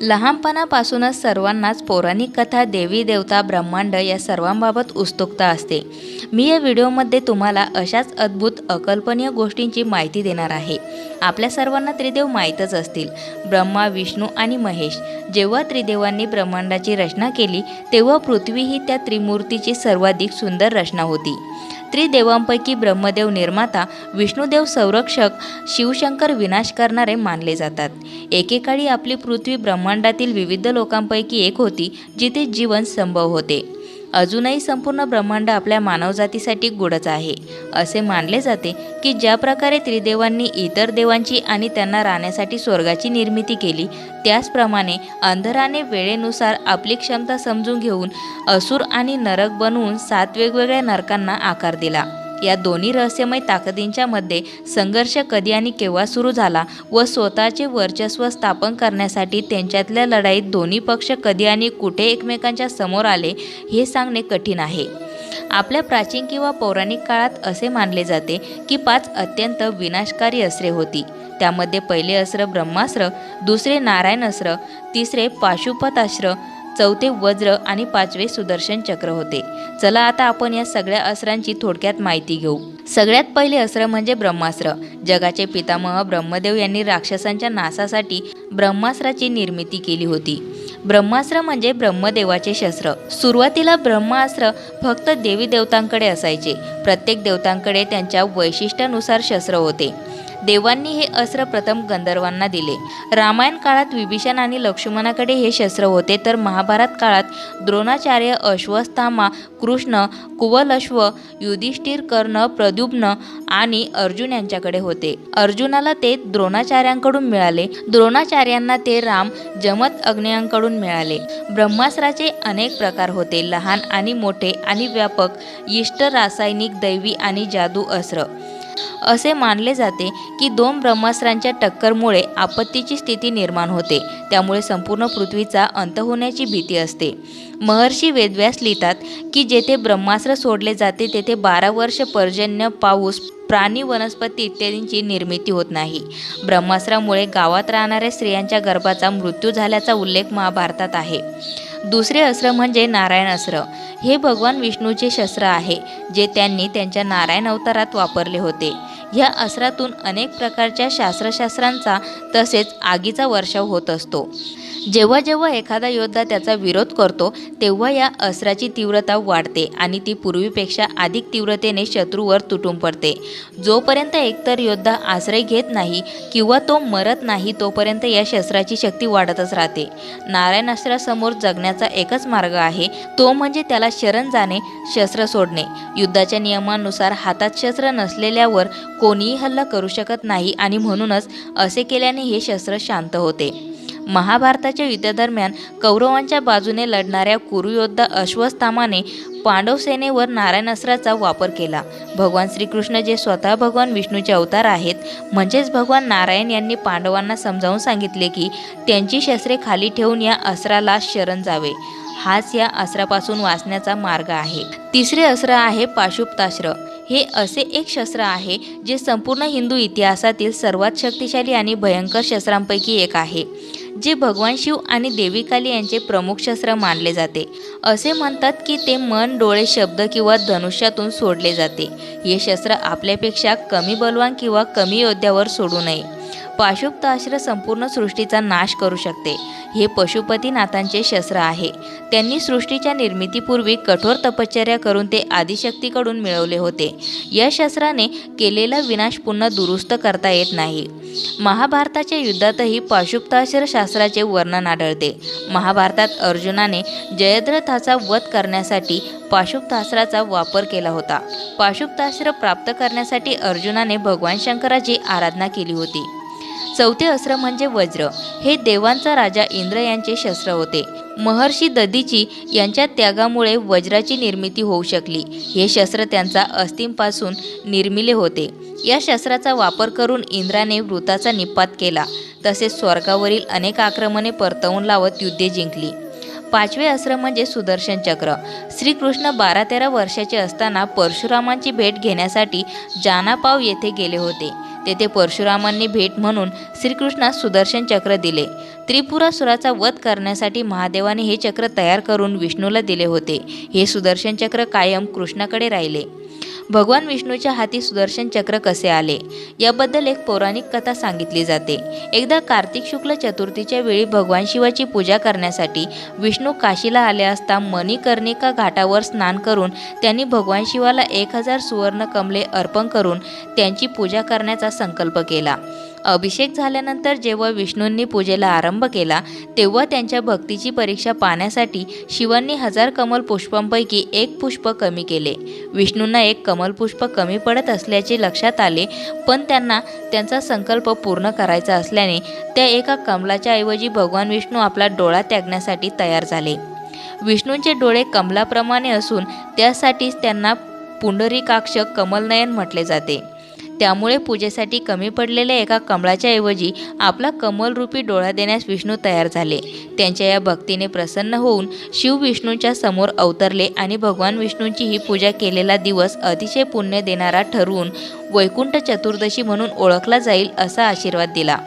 लहानपणापासूनच सर्वांनाच पौराणिक कथा देवी देवता ब्रह्मांड या सर्वांबाबत उत्सुकता असते. मी या व्हिडिओमध्ये तुम्हाला अशाच अद्भुत अकल्पनीय गोष्टींची माहिती देणार आहे. आपल्या सर्वांना त्रिदेव माहीतच असतील. ब्रह्मा विष्णू आणि महेश. जेव्हा त्रिदेवांनी ब्रह्मांडाची रचना केली तेव्हा पृथ्वी ही त्या त्रिमूर्तीची सर्वाधिक सुंदर रचना होती. त्रिदेवांपैकी ब्रह्मदेव निर्माता विष्णुदेव संरक्षक शिवशंकर विनाश करणारे मानले जातात. एकेकाळी आपली पृथ्वी ब्रह्मांडातील विविध लोकांपैकी एक होती जिथे जीवन संभव होते. अजूनही संपूर्ण ब्रह्मांड आपल्या मानवजातीसाठी गोडच आहे. असे मानले जाते की ज्या प्रकारे त्रिदेवांनी इतर देवांची आणि त्यांना राहण्यासाठी स्वर्गाची निर्मिती केली त्याचप्रमाणे अंधराने वेळेनुसार आपली क्षमता समजून घेऊन असुर आणि नरक बनवून सात वेगवेगळ्या नरकांना आकार दिला. या दोन्ही रहस्यमय ताकदींच्या मध्ये संघर्ष कधी आणि केव्हा सुरू झाला व स्वतःचे वर्चस्व स्थापन करण्यासाठी त्यांच्यातल्या लढाईत दोन्ही पक्ष कधी आणि कुठे एकमेकांच्या समोर आले हे सांगणे कठीण आहे. आपल्या प्राचीन किंवा पौराणिक काळात असे मानले जाते की पाच अत्यंत विनाशकारी अस्त्रे होती. त्यामध्ये पहिले अस्त्र ब्रह्मास्त्र दुसरे नारायण अस्त्र तिसरे पाशुपतास्त्र चौथे वज्र आणि पाचवे सुदर्शन चक्र होते. चला आता आपण या सगळ्या अस्त्रांची थोडक्यात माहिती घेऊ. सगळ्यात पहिले अस्त्र म्हणजे ब्रह्मास्त्र. जगाचे पितामह ब्रह्मदेव यांनी राक्षसांच्या नासासाठी ब्रह्मास्त्राची निर्मिती केली होती. ब्रह्मास्त्र म्हणजे ब्रह्मदेवाचे शस्त्र. सुरुवातीला ब्रह्मास्त्र फक्त देवी देवतांकडे असायचे. प्रत्येक देवतांकडे त्यांच्या वैशिष्ट्यानुसार शस्त्र होते. देवांनी हे अस्त्र प्रथम गंधर्वांना दिले. रामायण काळात विभीषण आणि लक्ष्मणाकडे हे शस्त्र होते तर महाभारत काळात द्रोणाचार्य अश्वस्थामा कृष्ण कुवलश्व युधिष्ठिर कर्ण प्रद्युम्न आणि अर्जुन यांच्याकडे होते. अर्जुनाला ते द्रोणाचार्यांकडून मिळाले. द्रोणाचार्यांना ते राम जमत अग्नेयांकडून मिळाले. ब्रह्मास्त्राचे अनेक प्रकार होते लहान आणि मोठे आणि व्यापक इष्ट रासायनिक दैवी आणि जादू अस्त्र. असे मानले जाते की दोन ब्रह्मास्त्रांच्या टक्करमुळे आपत्तीची स्थिती निर्माण होते. त्यामुळे संपूर्ण पृथ्वीचा अंत होण्याची भीती असते. महर्षी वेदव्यास लिहितात की जेथे ब्रह्मास्त्र सोडले जाते तेथे बारा वर्ष पर्जन्य पाऊस प्राणी वनस्पती इत्यादींची निर्मिती होत नाही. ब्रह्मास्त्रामुळे गावात राहणाऱ्या स्त्रियांच्या गर्भाचा मृत्यू झाल्याचा उल्लेख महाभारतात आहे. दुसरे अस्त्र म्हणजे नारायण अस्त्र. हे भगवान विष्णूचे शस्त्र आहे जे त्यांनी त्यांच्या नारायण अवतारात वापरले होते. ह्या अस्त्रातून अनेक प्रकारच्या शास्त्रशास्त्रांचा तसेच आगीचा वर्षाव होत असतो. जेव्हा जेव्हा एखादा योद्धा त्याचा विरोध करतो तेव्हा या अस्त्राची तीव्रता वाढते आणि ती पूर्वीपेक्षा अधिक तीव्रतेने शत्रूवर तुटून पडते. जोपर्यंत एकतर योद्धा आश्रय घेत नाही किंवा तो मरत नाही तोपर्यंत या शस्त्राची शक्ती वाढतच राहते. नारायण अस्त्रासमोर जगण्याचा एकच मार्ग आहे तो म्हणजे त्याला शरण जाणे शस्त्र सोडणे. युद्धाच्या नियमानुसार हातात शस्त्र नसलेल्यावर कोणीही हल्ला करू शकत नाही आणि म्हणूनच असे केल्याने हे शस्त्र शांत होते. महाभारताच्या युद्धादरम्यान कौरवांच्या बाजूने लढणाऱ्या कुरुयोद्धा अश्वस्थामाने पांडव सेनेवर नारायण अस्त्राचा वापर केला. भगवान श्रीकृष्ण जे स्वतः भगवान विष्णूचे अवतार आहेत म्हणजेच भगवान नारायण यांनी पांडवांना समजावून सांगितले की त्यांची शस्त्रे खाली ठेवून या अस्त्राला शरण जावे. हाच या अस्त्रापासून वाचण्याचा मार्ग आहे. तिसरे अस्त्र आहे पाशुपतास्त्र. हे असे एक शस्त्र आहे जे संपूर्ण हिंदू इतिहासातील सर्वात शक्तिशाली आणि भयंकर शस्त्रांपैकी एक आहे. जे भगवान शिव आणि देवी काली यांचे प्रमुख शस्त्र मानले जाते. असे म्हणतात की ते मन डोळे शब्द किंवा धनुष्यातून सोडले जाते. हे शस्त्र आपल्यापेक्षा कमी बलवान किंवा कमी योद्ध्यावर सोडू नये. पाशुप्ताश्र संपूर्ण सृष्टीचा नाश करू शकते. हे पशुपतीनाथांचे शस्त्र आहे. त्यांनी सृष्टीच्या निर्मितीपूर्वी कठोर तपश्चर्या करून ते आदिशक्तीकडून मिळवले होते. या शस्त्राने केलेला विनाश पुन्हा दुरुस्त करता येत नाही. महाभारताच्या युद्धातही पाशुपतास्त्र शास्त्राचे वर्णन आढळते. महाभारतात अर्जुनाने जयद्रथाचा वध करण्यासाठी पाशुपतास्त्राचा वापर केला होता. पाशुपतास्त्र प्राप्त करण्यासाठी अर्जुनाने भगवान शंकराची आराधना केली होती. चौथे अस्त्र म्हणजे वज्र. हे देवांचा राजा इंद्र यांचे शस्त्र होते. महर्षी ददीची यांच्या त्यागामुळे वज्राची निर्मिती होऊ शकली. हे शस्त्र त्यांचा अस्थिंपासून निर्मिले होते. या शस्त्राचा वापर करून इंद्राने वृताचा निपात केला. तसेच स्वर्गावरील अनेक आक्रमणे परतवून लावत युद्धे जिंकली. पाचवे अस्त्र म्हणजे सुदर्शन चक्र. श्रीकृष्ण बारा तेरा वर्षाचे असताना परशुरामांची भेट घेण्यासाठी जानापाव येथे गेले होते. तेथे परशुरामांनी भेट म्हणून श्रीकृष्णास सुदर्शन चक्र दिले. त्रिपुरासुराचा वध करण्यासाठी महादेवाने हे चक्र तयार करून विष्णूला दिले होते. हे सुदर्शन चक्र कायम कृष्णाकडे राहिले. भगवान विष्णूच्या हाती सुदर्शन चक्र कसे आले? याबद्दल एक पौराणिक कथा सांगितली जाते. एकदा कार्तिक शुक्ल चतुर्थीच्या वेळी भगवान शिवाची पूजा करण्यासाठी विष्णू काशीला आले असता मणिकर्णिका घाटावर स्नान करून त्यांनी भगवान शिवाला एक हजार सुवर्ण कमले अर्पण करून त्यांची पूजा करण्याचा संकल्प केला. अभिषेक झाल्यानंतर जेव्हा विष्णूंनी पूजेला आरंभ केला तेव्हा त्यांच्या भक्तीची परीक्षा पाहण्यासाठी शिवांनी हजार कमल पुष्पांपैकी एक पुष्प कमी केले. विष्णूंना एक कमल पुष्प कमी पडत असल्याचे लक्षात आले पण त्यांना त्यांचा संकल्प पूर्ण करायचा असल्याने त्या एका कमलाच्या ऐवजी भगवान विष्णू आपला डोळा त्यागण्यासाठी तयार झाले. विष्णूंचे डोळे कमलाप्रमाणे असून त्यासाठीच त्यांना पुंडरीकाक्ष कमलनयन म्हटले जाते. त्यामुळे पूजेसाठी कमी पडलेल्या एका कमळाच्या ऐवजी आपला कमलरूपी डोळा देण्यास विष्णू तयार झाले. त्यांच्या या भक्तीने प्रसन्न होऊन शिव विष्णूंच्या समोर अवतरले आणि भगवान विष्णूंची ही पूजा केलेला दिवस अतिशय पुण्य देणारा ठरवून वैकुंठ चतुर्दशी म्हणून ओळखला जाईल असा आशीर्वाद दिला.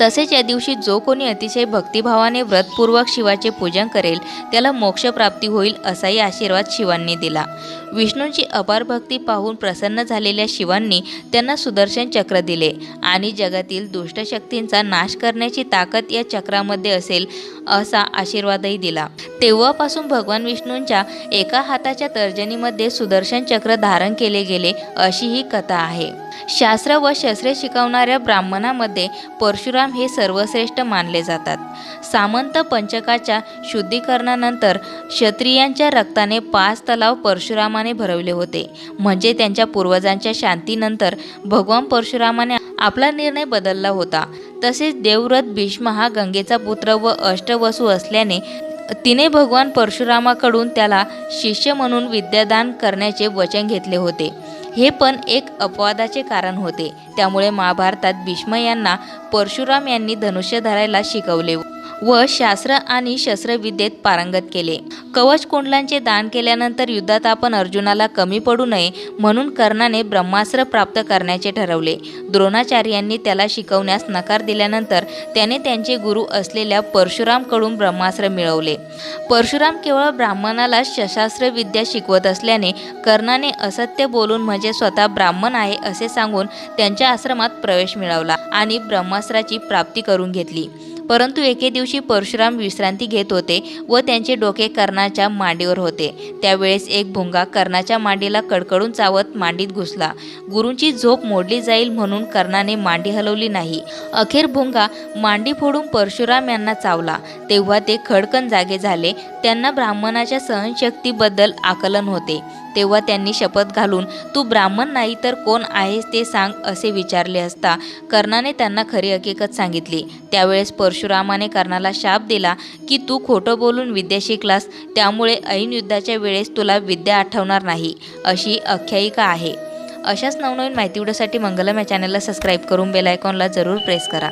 तसेच या दिवशी जो कोणी अतिशय भक्तिभावाने व्रतपूर्वक शिवाचे पूजन करेल त्याला मोक्षप्राप्ती होईल असाही आशीर्वाद शिवांनी दिला. विष्णूंची अपार भक्ती पाहून प्रसन्न झालेल्या शिवांनी त्यांना सुदर्शन चक्र दिले आणि जगातील दुष्टशक्तींचा नाश करण्याची ताकद या चक्रामध्ये असेल असा आशीर्वादही दिला. तेव्हापासून भगवान विष्णूंच्या एका हाताच्या तर्जनीमध्ये सुदर्शन चक्र धारण केले गेले अशी ही कथा आहे. शास्त्र व शस्त्रे शिकवणाऱ्या ब्राह्मणामध्ये परशुराम हे सर्वश्रेष्ठ मानले जातात. सामंत पंचकाच्या शुद्धीकरणानंतर क्षत्रियांच्या रक्ताने पाच तलाव परशुरामाने भरवले होते. म्हणजे त्यांच्या पूर्वजांच्या शांतीनंतर भगवान परशुरामाने आपला निर्णय बदलला होता. तसेच देवव्रत भीष्म हा गंगेचा पुत्र व अष्टवसू असल्याने तिने भगवान परशुरामाकडून त्याला शिष्य म्हणून विद्यादान करण्याचे वचन घेतले होते. हे पण एक अपवादाचे कारण होते. त्यामुळे महाभारतात भीष्म यांना परशुराम यांनी धनुष्य धरायला शिकवले. व शास्त्र आणि शस्त्रविद्येत पारंगत केले. कवच कुंडलांचे दान केल्यानंतर युद्धात आपण अर्जुनाला कमी पडू नये म्हणून कर्णाने ब्रह्मास्त्र प्राप्त करण्याचे ठरवले. द्रोणाचार्यांनी त्याला शिकवण्यास नकार दिल्यानंतर त्याने त्यांचे गुरु असलेल्या परशुरामकडून ब्रह्मास्त्र मिळवले. परशुराम केवळ ब्राह्मणाला शशास्त्रविद्या विद्या शिकवत असल्याने कर्णाने असत्य बोलून म्हणजे स्वतः ब्राह्मण आहे असे सांगून त्यांच्या आश्रमात प्रवेश मिळवला आणि ब्रह्मास्त्राची प्राप्ती करून घेतली. परंतु एके दिवशी परशुराम विश्रांती घेत होते व त्यांचे डोके कर्णाच्या मांडीवर होते. त्यावेळेस एक भुंगा कर्णाच्या मांडीला कडकडून चावत मांडीत घुसला. गुरूंची झोप मोडली जाईल म्हणून कर्णाने मांडी हलवली नाही. अखेर भुंगा मांडी फोडून परशुराम यांना चावला. तेव्हा ते खडकन जागे झाले. त्यांना ब्राह्मणाच्या सहनशक्तीबद्दल आकलन होते. तेव्हा त्यांनी शपथ घालून तू ब्राह्मण नाही तर कोण आहेस ते सांग असे विचारले असता कर्णाने त्यांना खरी हकीकत सांगितली. त्यावेळेस परशुरामाने कर्णाला शाप दिला की तू खोटं बोलून विद्या शिकलास त्यामुळे ऐन युद्धाच्या वेळेस तुला विद्या आठवणार नाही अशी आख्यायिका आहे. अशाच नवनवीन माहिती व्हिडिओसाठी मंगलम या चॅनलला सबस्क्राईब करून बेल आयकॉनला जरूर प्रेस करा.